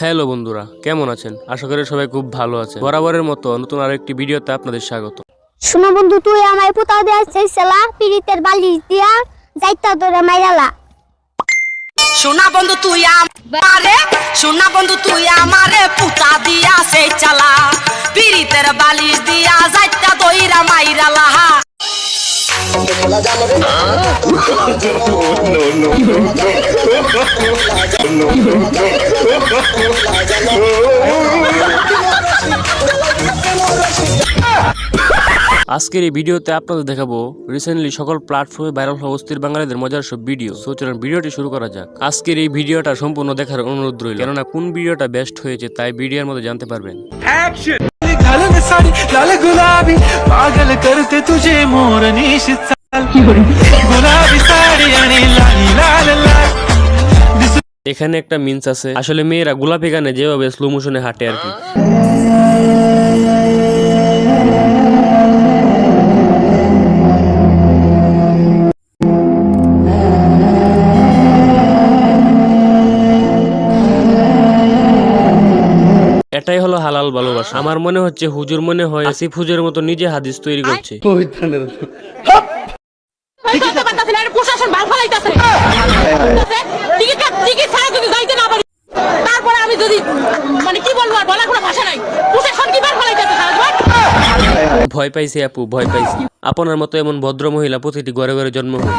Hello বন্ধুরা কেমন আছেন? আশা করি সবাই খুব ভালো আছে বরাবরের মতো নতুন আরেকটি ভিডিওতে আপনাদের স্বাগত। শোনো বন্ধু তুই আমায় পোতাও দেয়া চাইছিলা পিড়িতের বালি দিয়া যাইতা তোরা মাইরালা। সোনা বন্ধু তুই আমারে সোনা বন্ধু তুই আমারে পুতা দিয়া সে চালা। পিরিতের বালিশ দিয়া যাইতা দইরা মাইরা লাহা। আজকের এই ভিডিওতে আপনাদের দেখাবো রিসেন্টলি সকল প্ল্যাটফর্মে ভাইরাল হওয়া অস্থির বাঙালিদের মজার সব ভিডিও সুতরাং ভিডিওটি শুরু করা যাক। আজকের এই ভিডিওটা সম্পূর্ণ দেখার অনুরোধ রইল। কেননা কোন ভিডিওটা বেস্ট হয়েছে তাই ভিডিওর মধ্যে জানতে পারবেন। এখানে একটা মিন্স আছে। আসলে মেয়েরা গোলাপি গানে যেভাবে স্লো মোশনে হাঁটে আর কি। এটাই হলো হালাল ভালোবাসা। আমার মনে হচ্ছে হুজুর মনে হয় আসিফ হুজুরের মতো নিজে হাদিস তৈরি করছে। ভয় পাইছি আপু, ভয় পাইছি। আপনার মতো এমন ভদ্র মহিলা প্রতিটি ঘরে ঘরে জন্ম হয়।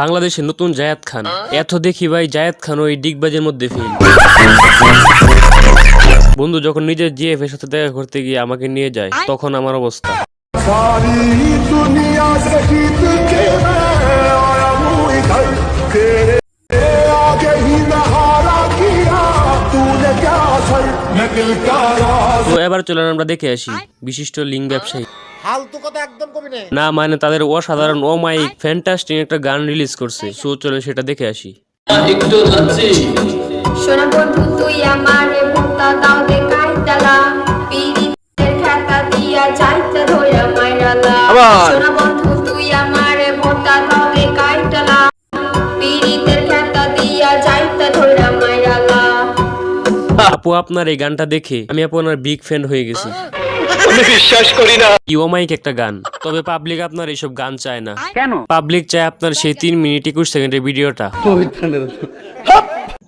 বাংলাদেশের নতুন জায়াত খান। এত দেখি ভাই জায়াত খান ওই ডিগবাজের মধ্যে ফিল বন্ধু, যখন নিজের জিএফ এর সাথে দেখা করতে গিয়ে আমাকে নিয়ে যায়, তখন আমার অবস্থা। এবার চলেন আমরা দেখে আসি বিশিষ্ট লিঙ্ক ব্যবসায়ী। না মানে তাদের অসাধারণ অমায়িক ফ্যান্টাস্টিক একটা গান রিলিজ করছে। সো চলে সেটা দেখে আসি। শোনা বন্ধু তুই আমারে আপু আপনার এই গানটা দেখে আমি আপনার বিগ ফ্যান হয়ে গেছি। কি অমায়িক একটা গান। তবে পাবলিক আপনার এইসব গান চায় না। কেন? পাবলিক চায় আপনার সেই তিন মিনিট একুশ সেকেন্ডের ভিডিওটা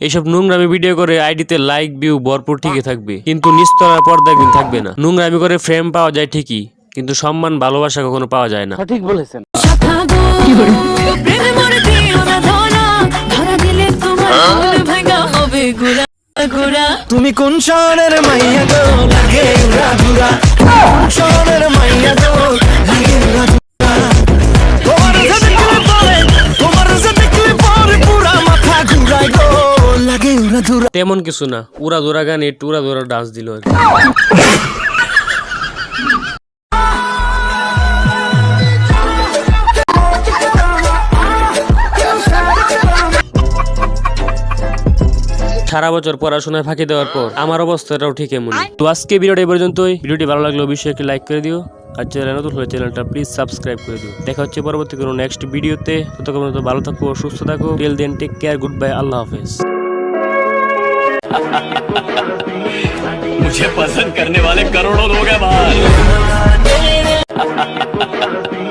এইসব নোংরামি ভিডিও করে আইডিতে লাইক ভিউ ভরপুর ঠিকই থাকবে। কিন্তু নিস্তরার পর্দা একদিন থাকবে না। নোংরামি করে ফ্রেম পাওয়া যায় ঠিকই কিন্তু সম্মান ভালোবাসা কখনো পাওয়া যায় না। প্রেমে মরে দিও না ধরা দিলে তোমার ভাঙা হবে গুড়া গুড়া তুমি কোন শহরের মাইয়া গো? লাগে উড়া ঘুরা শহরের মাইয়া গো? লাগে উড়া তোমার দেখলে পরে তোমার দেখলে পরে পুরা মাথা ঘুরায় গো। লাগে উড়া তেমন কিছু না। উড়া দোরা গান একটু উড়া দোরা ডান্স দিল আর সারা বছর পড়াশোনায় ফাঁকি দেওয়ার পর আমার অবস্থাটাও ঠিক এমন তো আজকে ভিডিওটা এই পর্যন্তই ভিডিওটি ভালো লাগলে অবশ্যই একটি লাইক করে দিও আর চ্যানেল নতুন হলে চ্যানেলটা প্লিজ সাবস্ক্রাইব করে দিও দেখা হচ্ছে পরবর্তী কোনো নেক্সট ভিডিওতে ততক্ষণ পর্যন্ত ভালো থাকো সুস্থ থাকো till then take care goodbye আল্লাহ হাফেজ मुझे पसंद करने वाले करोड़ों लोग हैं बाहर